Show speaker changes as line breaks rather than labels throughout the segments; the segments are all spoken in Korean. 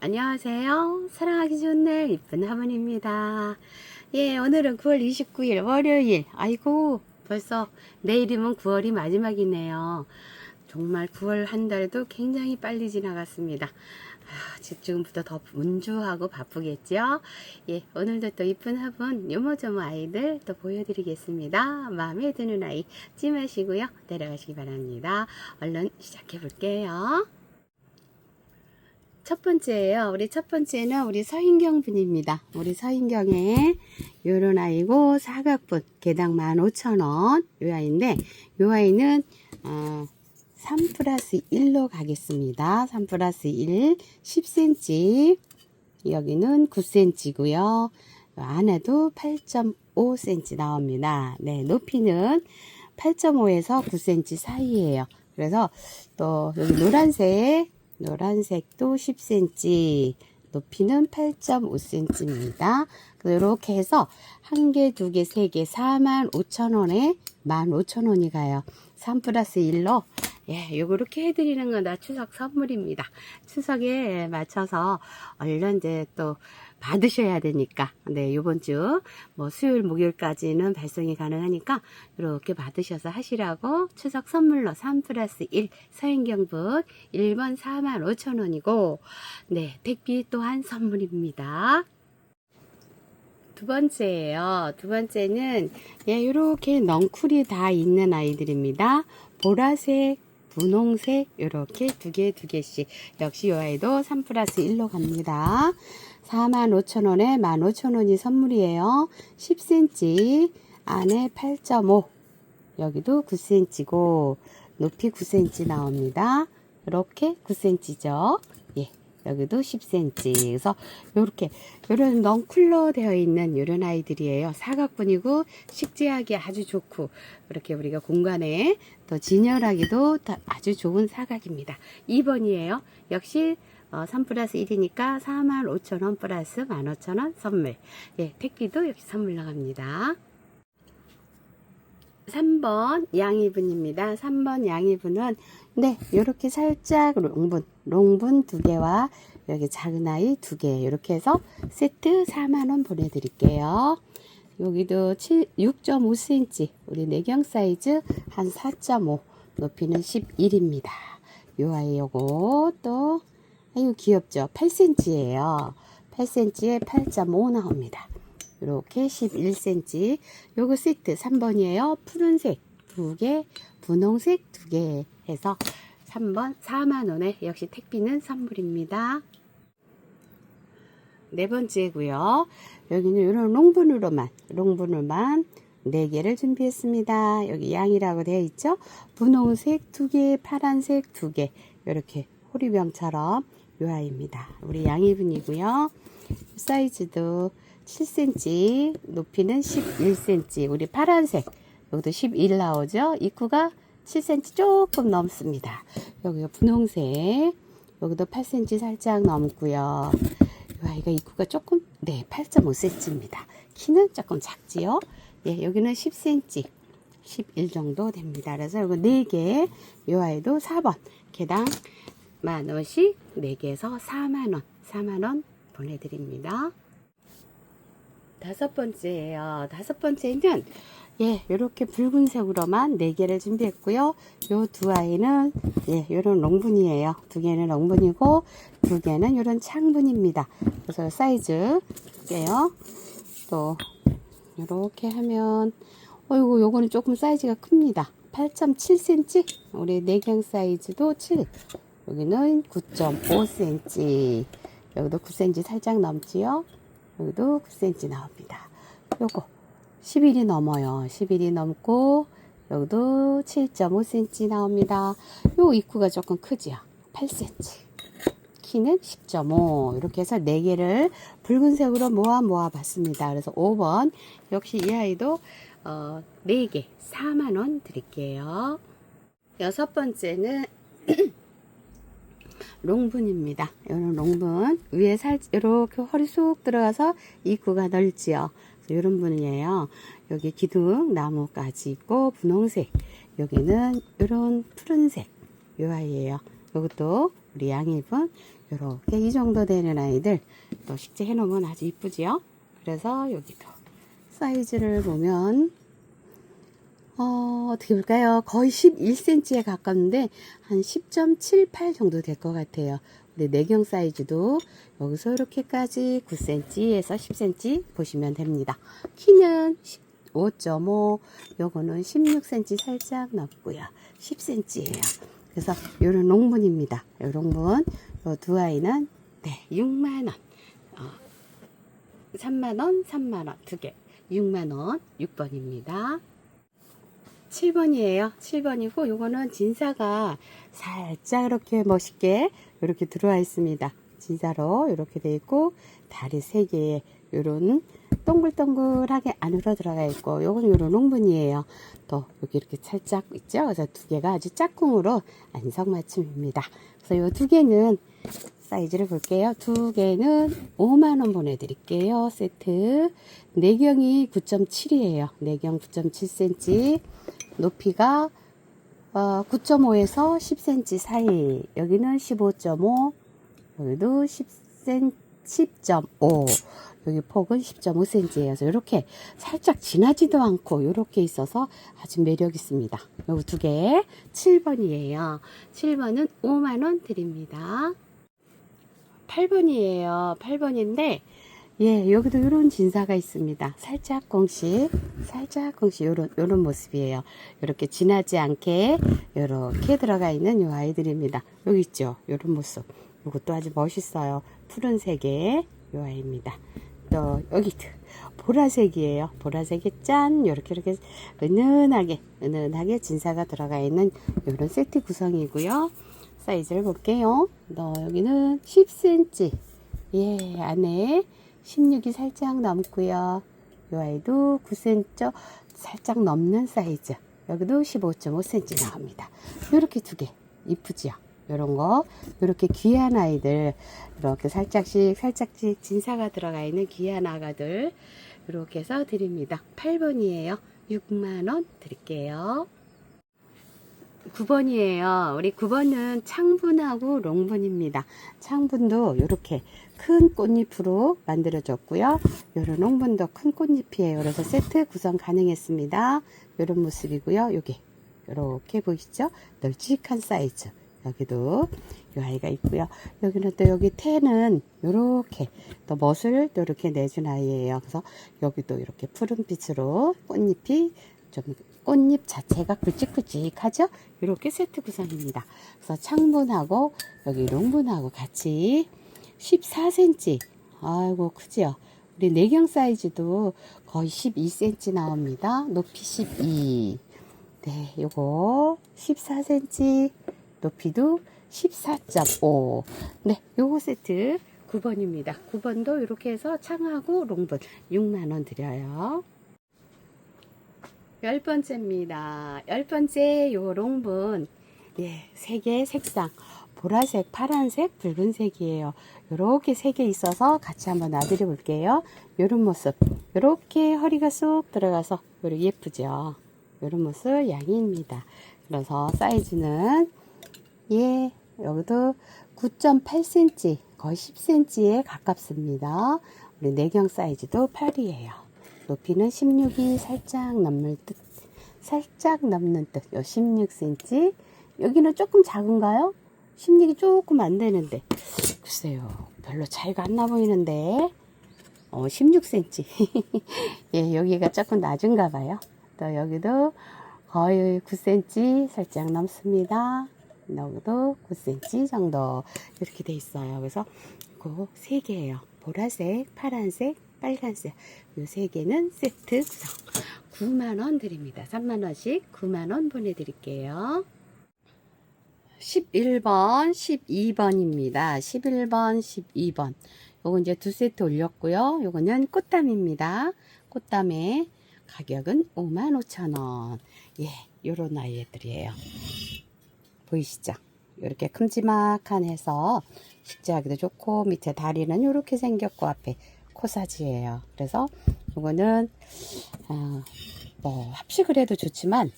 안녕하세요. 사랑하기 좋은 날 이쁜 하모니입니다. 예, 오늘은 9월 29일 월요일. 아이고, 벌써 내일이면 9월이 마지막이네요. 정말 9월 한 달도 굉장히 빨리 지나갔습니다. 아, 지금부터 더 분주하고 바쁘겠죠? 예, 오늘도 또 이쁜 화분 요모조모 아이들 또 보여드리겠습니다. 마음에 드는 아이 찜하시고요. 내려가시기 바랍니다. 얼른 시작해 볼게요. 첫 번째예요. 우리 첫 번째는 우리 서인경 분입니다. 우리 서인경의 요런 아이고 사각분 개당 15,000원 요 아이인데 요 아이는 어, 3 플러스 1로 가겠습니다. 3 플러스 1 10cm 여기는 9cm고요. 안에도 8.5cm 나옵니다. 네, 높이는 8.5에서 9cm 사이에요. 그래서 또 여기 노란색 노란색도 10cm, 높이는 8.5cm입니다. 이렇게 해서 한 개, 두 개, 세 개, 45,000원에 15,000원이 가요. 3 플러스 1로 예, 요렇게 해드리는 건 다 추석 선물입니다. 추석에 맞춰서 얼른 이제 또 받으셔야 되니까. 네, 요번 주, 뭐, 수요일, 목요일까지는 발송이 가능하니까, 이렇게 받으셔서 하시라고 추석 선물로 3 플러스 1 서인경분 1번 45,000원이고, 네, 택비 또한 선물입니다. 두 번째예요. 두 번째는, 예, 요렇게 넝쿨이 다 있는 아이들입니다. 보라색, 분홍색, 요렇게 두 개, 두 개씩. 역시 요 아이도 3 플러스 1로 갑니다. 45,000원에 15,000원이 선물이에요. 10cm, 안에 8.5, 여기도 9cm고, 높이 9cm 나옵니다. 이렇게 9cm죠. 예, 여기도 10cm. 그래서 요렇게, 요런 넝쿨로 되어 있는 요런 아이들이에요. 사각분이고, 식재하기 아주 좋고, 이렇게 우리가 공간에 더 진열하기도 아주 좋은 사각입니다. 2번이에요. 역시 어, 3 플러스 1이니까 45,000원 플러스 15,000원 선물. 예, 택비도 역시 선물 나갑니다. 3번 양이분입니다. 3번 양이분은 네, 이렇게 살짝 롱분, 롱분 두 개와 여기 작은 아이 두 개, 이렇게 해서 세트 4만원 보내드릴게요. 여기도 7, 6.5cm, 우리 내경 사이즈 한 4.5, 높이는 11입니다. 요 아이 요거 또 아유 귀엽죠? 8cm예요. 8cm에 8.5 나옵니다. 이렇게 11cm 요거 세트 3번이에요. 푸른색 2개 분홍색 2개 해서 3번 4만원에 역시 택비는 선물입니다. 네 번째고요. 여기는 이런 롱분으로만 롱분으로만 4개를 준비했습니다. 여기 양이라고 되어 있죠? 분홍색 2개 파란색 2개 이렇게 호리병처럼 요 아이입니다. 우리 양이분이고요. 사이즈도 7cm, 높이는 11cm. 우리 파란색, 여기도 11 나오죠? 입구가 7cm 조금 넘습니다. 여기가 분홍색, 여기도 8cm 살짝 넘고요. 요 아이가 입구가 조금, 네, 8.5cm입니다. 키는 조금 작지요? 예, 여기는 10cm. 11 정도 됩니다. 그래서 이거 4개, 요 아이도 4번. 개당 만 원씩 4개에서 4만 원, 4만 원 보내드립니다. 다섯 번째예요. 다섯 번째는 예, 요렇게 붉은색으로만 4개를 준비했고요. 요 두 아이는 예, 요런 롱분이에요. 두 개는 롱분이고 두 개는 요런 창분입니다. 그래서 사이즈 볼게요. 또 요렇게 하면 어이구 요거는 조금 사이즈가 큽니다. 8.7cm 우리 내경 사이즈도 7 여기는 9.5cm 여기도 9cm 살짝 넘지요? 여기도 9cm 나옵니다. 요거 11이 넘어요. 11이 넘고 여기도 7.5cm 나옵니다. 요 입구가 조금 크지요? 8cm 키는 10.5 이렇게 해서 4개를 붉은색으로 모아 모아 봤습니다. 그래서 5번. 역시 이 아이도 어, 4개 4만원 드릴게요. 여섯 번째는 롱분입니다. 이런 롱분 위에 살 이렇게 허리 쑥 들어가서 입구가 넓지요. 이런 분이에요. 여기 기둥 나무까지 있고 분홍색 여기는 이런 푸른색 요 아이예요. 이것도 우리 양입은 이렇게 이 정도 되는 아이들 또 식재해 놓으면 아주 이쁘지요. 그래서 여기도 사이즈를 보면 어, 어떻게 볼까요? 거의 11cm에 가깝는데 한 10.78 정도 될 것 같아요. 우리 내경 사이즈도 여기서 이렇게까지 9cm에서 10cm 보시면 됩니다. 키는 15.5, 요거는 16cm 살짝 넘고요. 10cm예요. 그래서 요런 롱분입니다. 요 롱분, 요두 아이는 네, 6만원. 어, 3만원, 3만원 두 개. 6만원, 6번입니다. 7번이에요. 7번이고 요거는 진사가 살짝 이렇게 멋있게 이렇게 들어와 있습니다. 진사로 이렇게 돼 있고 다리 세 개에 요런 동글동글하게 안으로 들어가 있고 요건 요런 롱분이에요. 또 여기 이렇게 살짝 있죠. 그래서 두 개가 아주 짝꿍으로 안성맞춤입니다. 그래서 요 두 개는 사이즈를 볼게요. 두 개는 5만원 보내드릴게요. 세트. 내경이 9.7이에요. 내경 9.7cm. 높이가 어, 9.5에서 10cm 사이. 여기는 15.5. 여기도 10cm, 10.5. 여기 폭은 10.5cm예요. 그래서 이렇게 살짝 진하지도 않고 이렇게 있어서 아주 매력 있습니다. 요두 개, 7번이에요. 7번은 5만원 드립니다. 8번이에요. 8번인데, 예, 여기도 이런 진사가 있습니다. 살짝 공씩, 살짝 공씩, 요런, 요런 모습이에요. 이렇게 진하지 않게, 이렇게 들어가 있는 요 아이들입니다. 여기 있죠? 요런 모습. 요것도 아주 멋있어요. 푸른색의 요 아이입니다. 또, 여기, 보라색이에요. 보라색이 짠, 요렇게, 이렇게 은은하게, 은은하게 진사가 들어가 있는 요런 세트 구성이고요. 사이즈를 볼게요. 너 여기는 10cm. 예, 안에 16이 살짝 넘고요. 이 아이도 9cm 살짝 넘는 사이즈. 여기도 15.5cm 나옵니다. 이렇게 두 개. 이쁘지요? 요런 거. 이렇게 귀한 아이들. 이렇게 살짝씩, 살짝씩 진사가 들어가 있는 귀한 아가들. 이렇게 해서 드립니다. 8번이에요. 6만원 드릴게요. 9번이에요. 우리 9번은 창분하고 롱분입니다. 창분도 이렇게 큰 꽃잎으로 만들어졌고요. 요런 롱분도 큰 꽃잎이에요. 그래서 세트 구성 가능했습니다. 이런 모습이고요. 여기 이렇게 보이시죠? 널찍한 사이즈. 여기도 이 아이가 있고요. 여기는 또 여기 태는 이렇게 또 멋을 또 이렇게 내준 아이예요. 그래서 여기도 이렇게 푸른빛으로 꽃잎이 좀 꽃잎 자체가 굵직굵직하죠? 이렇게 세트 구성입니다. 그래서 창분하고 여기 롱분하고 같이 14cm. 아이고 크지요? 우리 내경 사이즈도 거의 12cm 나옵니다. 높이 12. 네, 요거 14cm. 높이도 14.5. 네, 요거 세트 9번입니다. 9번도 이렇게 해서 창하고 롱분 6만원 드려요. 열 번째입니다. 열 번째 요 롱분 예, 세 개의 색상 보라색, 파란색, 붉은색이에요. 요렇게 세 개 있어서 같이 한번 놔드려 볼게요. 요런 모습. 요렇게 허리가 쏙 들어가서 요렇게 예쁘죠. 요런 모습 양입니다. 그래서 사이즈는 예, 여기도 9.8cm, 거의 10cm에 가깝습니다. 우리 내경 사이즈도 8이에요. 높이는 16이 살짝 넘는 듯, 살짝 넘는 듯, 요 16cm. 여기는 조금 작은가요? 16이 조금 안 되는데. 글쎄요, 별로 차이가 안 나 보이는데. 어, 16cm. 예, 여기가 조금 낮은가 봐요. 또 여기도 거의 9cm 살짝 넘습니다. 여기도 9cm 정도 이렇게 돼 있어요. 그래서 그세 개예요. 보라색, 파란색, 빨간색. 이세 개는 세트 구성. 9만원 드립니다. 3만원씩 9만원 보내드릴게요. 11번, 12번입니다. 11번, 12번. 요거 이제 두 세트 올렸고요. 요거는 꽃담입니다. 꽃담의 가격은 55,000원. 예, 요런 아이들이에요. 보이시죠? 이렇게 큼지막한 해서 식재하기도 좋고 밑에 다리는 이렇게 생겼고 앞에 코사지예요. 그래서 이거는 어, 뭐 합식을 해도 좋지만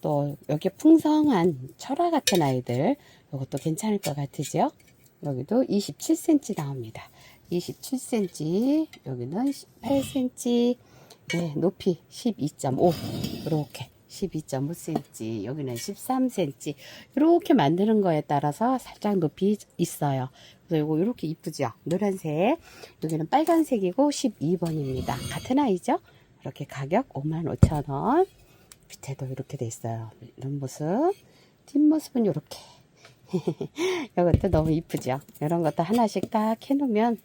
또 여기 풍성한 철화 같은 아이들 이것도 괜찮을 것 같으죠? 여기도 27cm 나옵니다. 27cm 여기는 18cm 네, 높이 12.5 이렇게 12.5cm 여기는 13cm 이렇게 만드는 거에 따라서 살짝 높이 있어요. 그래서 이거 이렇게 이쁘죠? 노란색 여기는 빨간색이고 12번입니다. 같은 아이죠? 이렇게 가격 55,000원 밑에도 이렇게 돼 있어요. 이런 모습 뒷모습은 이렇게. 이것도 너무 이쁘죠? 이런 것도 하나씩 딱 해놓으면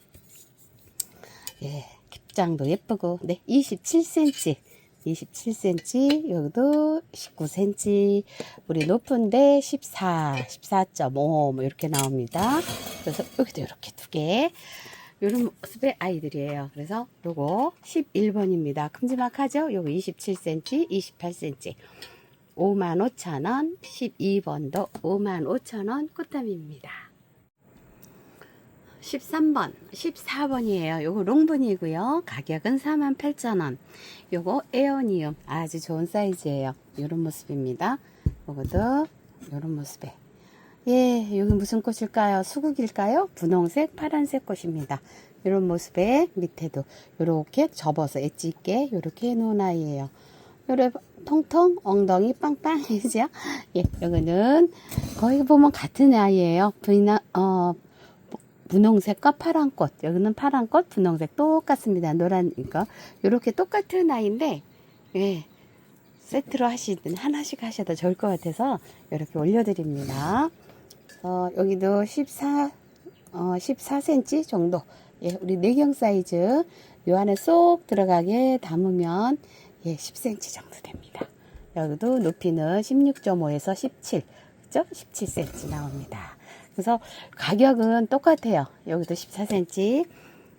예, 깁장도 예쁘고. 네 27cm 27cm 여기도 19cm 우리 높은데 14 14.5 뭐 이렇게 나옵니다. 그래서 여기도 이렇게 두 개 이런 모습의 아이들이에요 그래서 요거 11번입니다 큼지막하죠 요거 27cm 28cm 55,000원 12번도 55,000원 꽃담입니다 13번, 14번이에요. 요거 롱분이고요. 가격은 48,000원. 요거 에어니움 아주 좋은 사이즈예요. 요런 모습입니다. 요것도 요런 모습에 예, 여기 무슨 꽃일까요? 수국일까요? 분홍색, 파란색 꽃입니다. 이런 모습에 밑에도 이렇게 접어서 엣지 있게 이렇게 해놓은 아이예요. 요래 통통 엉덩이 빵빵이죠? 예, 여기는 거의 보면 같은 아이예요. 부이나 어 분홍색과 파란 꽃. 여기는 파란 꽃, 분홍색 똑같습니다. 노란 이거 이렇게 똑같은 아이인데 예. 세트로 하시든 하나씩 하셔도 좋을 것 같아서 이렇게 올려드립니다. 어, 여기도 14, 어, 14cm 정도. 예, 우리 내경 사이즈 요 안에 쏙 들어가게 담으면 예, 10cm 정도 됩니다. 여기도 높이는 16.5에서 17, 그죠? 17cm 나옵니다. 그래서 가격은 똑같아요. 여기도 14cm,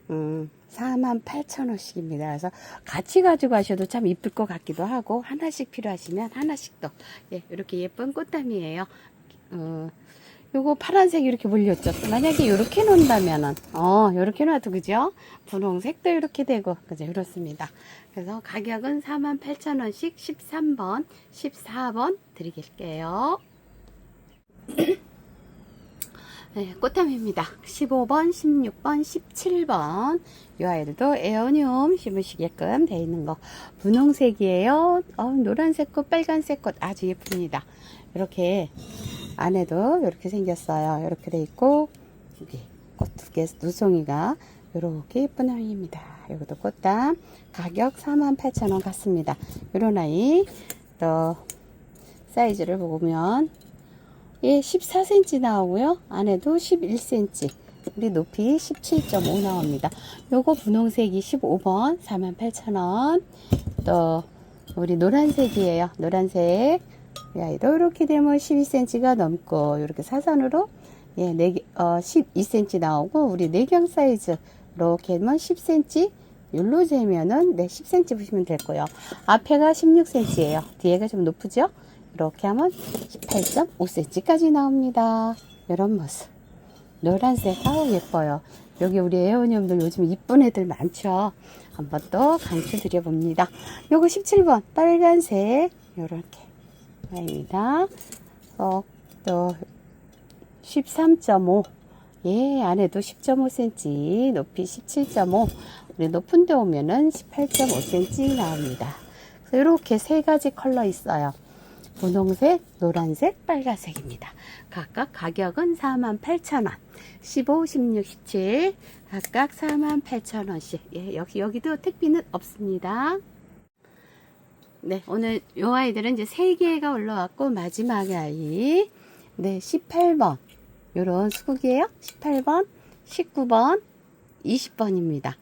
음, 48,000원씩입니다. 그래서 같이 가지고 가셔도 참 이쁠 것 같기도 하고, 하나씩 필요하시면 하나씩 또, 예, 이렇게 예쁜 꽃담이에요. 어, 요거 파란색 이렇게 물렸죠. 만약에 이렇게 놓는다면은, 어, 이렇게 놔도 그죠? 분홍색도 이렇게 되고, 그죠? 이렇습니다. 그래서 가격은 48,000원씩 13번, 14번 드릴게요. 네, 꽃담입니다. 15번, 16번, 17번. 이 아이들도 에어늄 심으시게끔 되어 있는 거. 분홍색이에요. 어, 노란색 꽃, 빨간색 꽃 아주 예쁩니다. 이렇게 안에도 이렇게 생겼어요. 이렇게 돼 있고, 여기 꽃 두 개, 두 송이가 이렇게 예쁜 아이입니다. 이것도 꽃담. 가격 48,000원 같습니다. 이런 아이. 또, 사이즈를 보면, 예, 14cm 나오고요. 안에도 11cm. 우리 높이 17.5 나옵니다. 요거 분홍색이 15번 48,000원. 또 우리 노란색이에요. 노란색. 이 아이도 이렇게 되면 12cm가 넘고 이렇게 사선으로 예, 네, 개- 어, 12cm 나오고 우리 내경 사이즈 이렇게 하면 10cm 율로 재면은 네, 10cm 보시면 될 거예요. 앞에가 16cm예요. 뒤에가 좀 높으죠? 이렇게 하면 18.5cm까지 나옵니다. 이런 모습. 노란색, 아우, 예뻐요. 여기 우리 애호님들 요즘 이쁜 애들 많죠? 한번 또 강추 드려봅니다. 요거 17번, 빨간색. 요렇게. 어, 또, 13.5. 예, 안에도 10.5cm, 높이 17.5. 우리 높은 데 오면은 18.5cm 나옵니다. 이렇게 세 가지 컬러 있어요. 분홍색, 노란색, 빨간색입니다. 각각 가격은 48,000원. 15, 16, 17 각각 48,000원씩. 예, 여기 여기도 택비는 없습니다. 네, 오늘 요 아이들은 이제 세 개가 올라왔고 마지막 아이. 네, 18번. 요런 수국이에요. 18번, 19번, 20번입니다.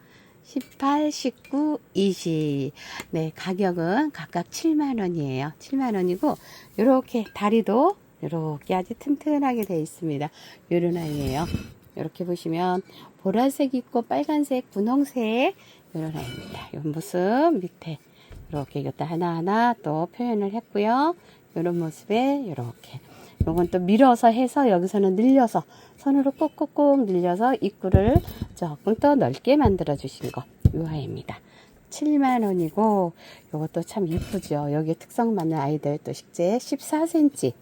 18, 19, 20. 네, 가격은 각각 7만 원이에요. 7만 원이고, 요렇게 다리도 요렇게 아주 튼튼하게 되어 있습니다. 요런 아이예요. 이렇게 보시면 보라색 있고 빨간색, 분홍색 요런 아이입니다. 요 모습 밑에 이렇게 이것도 하나하나 또 표현을 했고요. 요런 모습에 이렇게 요건 또 밀어서 해서 여기서는 늘려서 손으로 꼭꼭꼭 늘려서 입구를 조금 더 넓게 만들어 주신 거. 요 아이입니다. 7만 원이고 이것도 참 이쁘죠. 여기 특성 맞는 아이들 또 식재 14cm.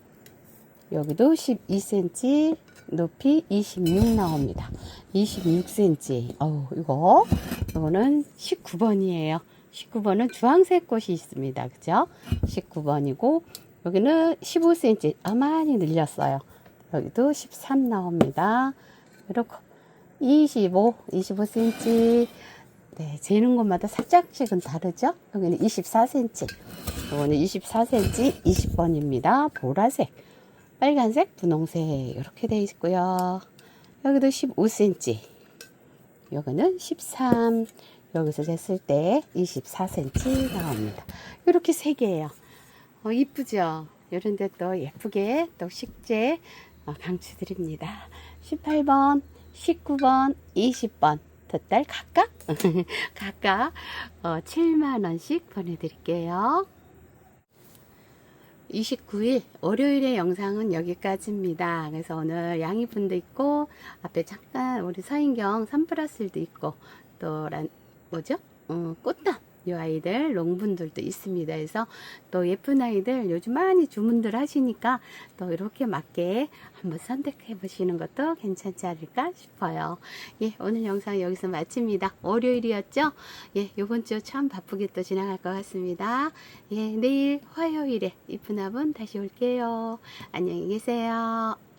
여기도 12cm 높이 26 나옵니다. 26cm. 어우, 이거 이거는 19번이에요. 19번은 주황색 꽃이 있습니다. 그죠? 19번이고 여기는 15cm. 아 많이 늘렸어요. 여기도 13 나옵니다. 이렇게 25, 25cm. 네, 재는 곳마다 살짝씩은 다르죠? 여기는 24cm. 이거는 24cm 20번입니다. 보라색, 빨간색, 분홍색 이렇게 돼 있고요. 여기도 15cm. 여기는 13. 여기서 쟀을 때 24cm 나옵니다. 이렇게 세 개예요. 어, 이쁘죠? 이런데 또 예쁘게 또 식재 어, 강추 드립니다. 18번, 19번, 20번 덧달 각각 각각 어, 7만 원씩 보내드릴게요. 29일 월요일의 영상은 여기까지입니다. 그래서 오늘 양이분도 있고 앞에 잠깐 우리 서인경 3 플러스 1도 있고 또 란, 뭐죠? 어, 꽃담 이 아이들 롱분들도 있습니다. 그래서 또 예쁜 아이들 요즘 많이 주문들 하시니까 또 이렇게 맞게 한번 선택해 보시는 것도 괜찮지 않을까 싶어요. 예, 오늘 영상 여기서 마칩니다. 월요일이었죠? 예, 요번 주 참 바쁘게 또 지나갈 것 같습니다. 예, 내일 화요일에 이쁜 화분 다시 올게요. 안녕히 계세요.